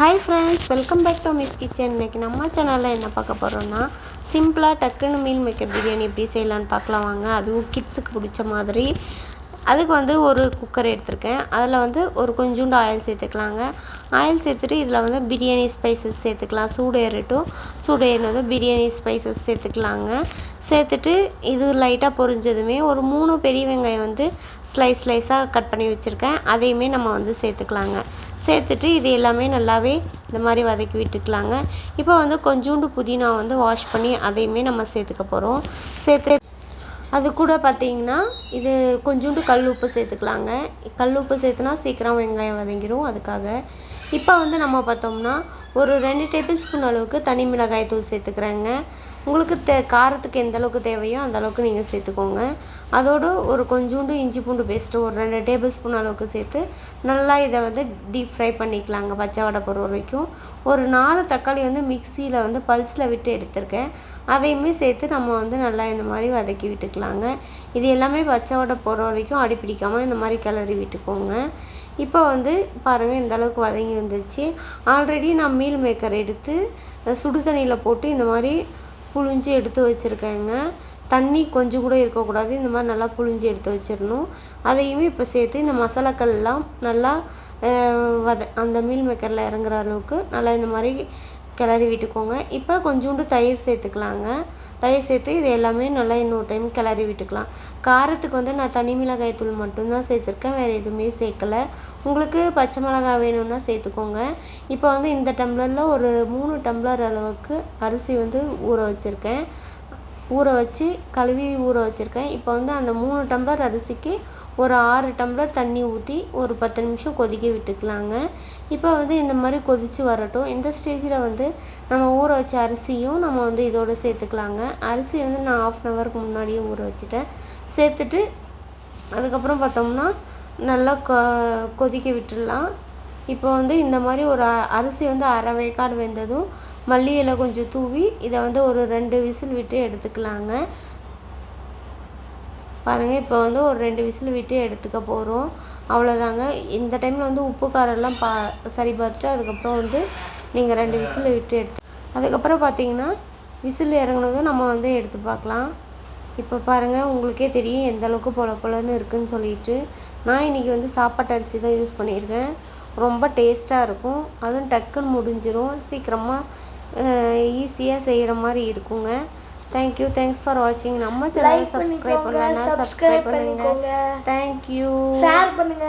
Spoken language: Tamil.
Hi friends welcome back to miss kitchen இன்றைக்கி நம்ம சேனலில் என்ன பார்க்க போகிறோன்னா சிம்பிளாக டக்குன்னு மீல் மேக்கர் பிரியாணி எப்படி செய்யலான்னு பார்க்கலாம் வாங்க. அதுவும் கிட்ஸுக்கு பிடிச்ச மாதிரி. அதுக்கு வந்து ஒரு குக்கர் எடுத்திருக்கேன். அதில் வந்து ஒரு கொஞ்சோண்டு ஆயில் சேர்த்துக்கலாங்க. ஆயில் சேர்த்துட்டு இதில் வந்து பிரியாணி ஸ்பைசஸ் சேர்த்துக்கலாம். சூடு ஏறட்டும். சூடு ஏறினதும் பிரியாணி ஸ்பைசஸ் சேர்த்துக்கலாங்க. சேர்த்துட்டு இது லைட்டாக பொரிஞ்சதுமே ஒரு மூணு பெரிய வெங்காயம் வந்து ஸ்லைஸ் ஸ்லைஸாக கட் பண்ணி வச்சுருக்கேன். அதையுமே நம்ம வந்து சேர்த்துக்கலாங்க. சேர்த்துட்டு இது எல்லாமே நல்லாவே இந்த மாதிரி வதக்கி விட்டுக்கலாங்க. இப்போ வந்து கொஞ்சோண்டு புதினா வந்து வாஷ் பண்ணி அதையுமே நம்ம சேர்த்துக்க போகிறோம் சேர்த்து அது கூட பார்த்தீங்கன்னா இது கொஞ்சோண்டு கல் உப்பு சேர்த்துக்கலாங்க. கல் உப்பு சேர்த்துனா சீக்கிரம் வெங்காயம் வதங்கிடும் அதுக்காக இப்போ வந்து நம்ம பார்த்தோம்னா ஒரு ரெண்டு டேபிள் ஸ்பூன் அளவுக்கு தனி மிளகாய் தூள் சேர்த்துக்கிறேங்க. உங்களுக்கு தே காரத்துக்கு எந்த அளவுக்கு தேவையோ அந்த அளவுக்கு நீங்கள் சேர்த்துக்கோங்க. அதோடு ஒரு கொஞ்சோண்டு இஞ்சி பூண்டு பேஸ்ட்டு ஒரு ரெண்டு டேபிள் ஸ்பூன் அளவுக்கு சேர்த்து நல்லா இதை வந்து டீப் ஃப்ரை பண்ணிக்கலாங்க பச்சை வடை பொருள் வரைக்கும். ஒரு நாலு தக்காளி வந்து மிக்சியில் வந்து பல்ஸில் விட்டு எடுத்திருக்கேன். அதையுமே சேர்த்து நம்ம வந்து நல்லா இந்த மாதிரி வதக்கி விட்டுக்கலாம். விட்டுக்கலாங்க இது எல்லாமே பச்சை வடை போகிற வரைக்கும் அடி பிடிக்காமல் இந்த மாதிரி கிளறி விட்டுக்கோங்க. இப்போ வந்து பாருங்கள் இந்த அளவுக்கு வதங்கி வந்துருச்சு. ஆல்ரெடி நான் மீல் மேக்கர் எடுத்து சுடு தண்ணியில் போட்டு இந்த மாதிரி புழிஞ்சு எடுத்து வச்சுருக்கேங்க. தண்ணி கொஞ்சம் கூட இருக்கக்கூடாது. இந்த மாதிரி நல்லா புழிஞ்சு எடுத்து வச்சிடணும். அதையுமே இப்போ சேர்த்து இந்த மசாலாக்கள் எல்லாம் நல்லா வத அந்த மீல் மேக்கரில் இறங்குற அளவுக்கு நல்லா இந்த மாதிரி கிளறி விட்டுக்கோங்க. இப்போ கொஞ்சோண்டு தயிர் சேர்த்துக்கலாங்க. தயிர் சேர்த்து இது எல்லாமே நல்லா இன்னொரு டைம் கிளறி விட்டுக்கலாம். காரத்துக்கு வந்து நான் தனி மிளகாய் தூள் மட்டும்தான் சேர்த்துருக்கேன். வேறு எதுவுமே சேர்க்கலை. உங்களுக்கு பச்சை மிளகாய் வேணும்னா சேர்த்துக்கோங்க. இப்போ வந்து இந்த டம்ளரில் ஒரு மூணு டம்ளர் அளவுக்கு அரிசி வந்து ஊற வச்சுருக்கேன். ஊற வச்சு கழுவி ஊற வச்சுருக்கேன். இப்போ வந்து அந்த மூணு டம்ளர் அரிசிக்கு ஒரு ஆறு டம்ளர் தண்ணி ஊற்றி ஒரு பத்து நிமிஷம் கொதிக்க விட்டுக்கலாங்க. இப்போ வந்து இந்த மாதிரி கொதித்து வரட்டும். இந்த ஸ்டேஜில் வந்து நம்ம ஊற வச்ச அரிசியும் நம்ம வந்து இதோடு சேர்த்துக்கலாங்க. அரிசி வந்து நான் ஆஃப் அன் ஹவருக்கு முன்னாடியே ஊற வச்சுட்டேன். சேர்த்துட்டு அதுக்கப்புறம் பார்த்தோம்னா நல்லா கொ கொதிக்க விட்டுடலாம். இப்போ வந்து இந்த மாதிரி ஒரு அரிசி வந்து அரை வேக்காடு வெந்ததும் மல்லி இலை கொஞ்சம் தூவி இதை வந்து ஒரு ரெண்டு விசில் விட்டு எடுத்துக்கலாங்க. பாருங்கள் இப்போ வந்து ஒரு ரெண்டு விசில் விட்டு எடுத்துக்க போகிறோம் அவ்வளோதாங்க இந்த டைமில் வந்து உப்பு காரெல்லாம் பா சரி பார்த்துட்டு அதுக்கப்புறம் வந்து நீங்கள் ரெண்டு விசில் விட்டு எடுத்து அதுக்கப்புறம் பார்த்தீங்கன்னா விசில் இறங்குனதும் நம்ம வந்து எடுத்து பார்க்கலாம். இப்போ பாருங்கள் உங்களுக்கே தெரியும் எந்த அளவுக்கு பொல பொலன்னு இருக்குதுன்னு சொல்லிட்டு. நான் இன்றைக்கி வந்து சாப்பாட்டு அரிசி தான் யூஸ் பண்ணியிருக்கேன். ரொம்ப டேஸ்ட்டாக இருக்கும். அதுவும் டக்குன்னு முடிஞ்சிடும் சீக்கிரமாக ஈஸியாக செய்கிற மாதிரி இருக்குங்க. தேங்க்யூ தேங்க்ஸ் ஃபார் வாட்சிங் நம்ம சேனல் லைக் சப்ஸ்கிரைப் பண்ணிக்கோங்க பண்ணலன்னா சப்ஸ்கிரைப் சப்ஸ்கிரைப் பண்ணுங்க பண்ணிக்கோங்க தேங்க்யூ ஷேர் பண்ணுங்க